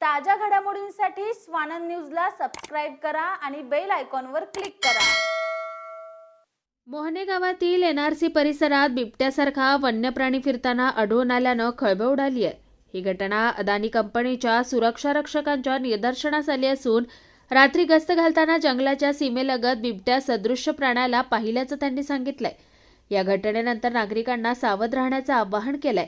ताज्या घडामोडींसाठी स्वानंद न्यूजला सबस्क्राईब करा आणि बेल आयकॉनवर क्लिक करा. मोहने गावातील एनआरसी परिसरात बिबट्यासारखा वन्य प्राणी फिरताना आढळून आल्यानं खळबळ उडाली आहे. ही घटना अदानी कंपनीच्या सुरक्षा रक्षकांच्या निदर्शनास आली असून रात्री गस्त घालताना जंगलाच्या सीमेलगत बिबट्या सदृश्य प्राण्याला पाहिल्याचं त्यांनी सांगितलंय. या घटनेनंतर नागरिकांना सावध राहण्याचं आवाहन केलंय.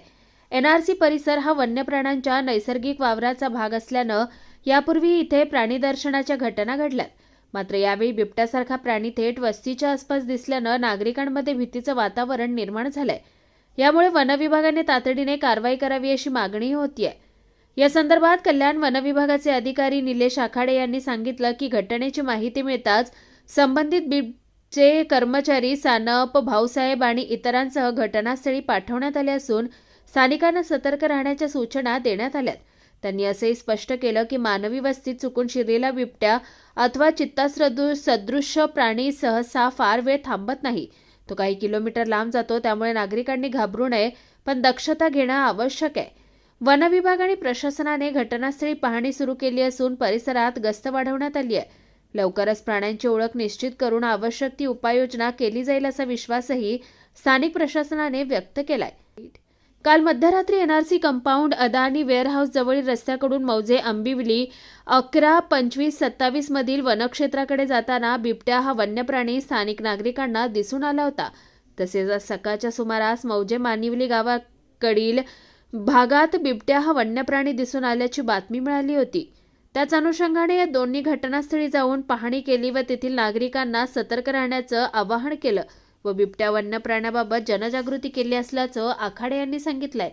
एनआरसी परिसर हा वन्यप्राण्यांच्या नैसर्गिक वावराचा भाग असल्यानं यापूर्वी इथे प्राणीदर्शनाच्या घटना घडल्यात. मात्र यावेळी बिबट्यासारखा प्राणी थेट वस्तीच्या आसपास दिसल्यानं नागरिकांमध्ये भीतीचं वातावरण निर्माण झालंय. यामुळे वनविभागाने तातडीने कारवाई करावी अशी मागणी होतीये. या संदर्भात कल्याण वनविभागाचे अधिकारी निलेश आखाडे यांनी सांगितलं की घटनेची माहिती मिळताच संबंधित बिबचे कर्मचारी सानप भाऊसाहेब आणि इतरांसह घटनास्थळी पाठवण्यात आले असून स्थानिकांना सतर्क राहण्याच्या सूचना देण्यात आल्यात. त्यांनी असंही स्पष्ट केलं की मानवी वस्तीत चुकून शिरलेला बिबट्या अथवा चित्तासदृ सदृश्य प्राणी सहसा फार वेळ थांबत नाही. तो काही किलोमीटर लांब जातो त्यामुळे नागरिकांनी घाबरू नये पण दक्षता घेणं आवश्यक आहे. वनविभाग आणि प्रशासनाने घटनास्थळी पाहणी सुरू केली असून परिसरात गस्त वाढवण्यात आली आहे. लवकरच प्राण्यांची ओळख निश्चित करून आवश्यक ती उपाययोजना केली जाईल असा विश्वासही स्थानिक प्रशासनाने व्यक्त केलाय. काल मध्यरात्री एनआरसी कंपाऊंड अदानी वेअरहाऊस जवळील रस्त्याकडून मौजे आंबिवली अकरा पंचवीस सत्तावीस मधील वनक्षेत्राकडे जाताना बिबट्या हा वन्य प्राणी स्थानिक नागरिकांना दिसून आला होता. तसेच आज सकाळच्या सुमारास मौजे मानिवली गावाकडील भागात बिबट्या हा वन्य प्राणी दिसून आल्याची बातमी मिळाली होती. त्याच अनुषंगाने या दोन्ही घटनास्थळी जाऊन पाहणी केली व तेथील नागरिकांना सतर्क राहण्याचं आवाहन केलं. व बिबट्या वन्य प्राण्याबाबत जनजागृती केली असल्याचं आखाडे यांनी सांगितलंय.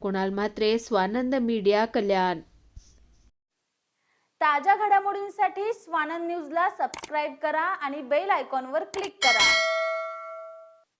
कुणाल म्हात्रे स्वानंद मीडिया कल्याण. ताज्या घडामोडींसाठी स्वानंद न्यूजला सबस्क्राईब करा आणि बेल आयकॉनवर क्लिक करा.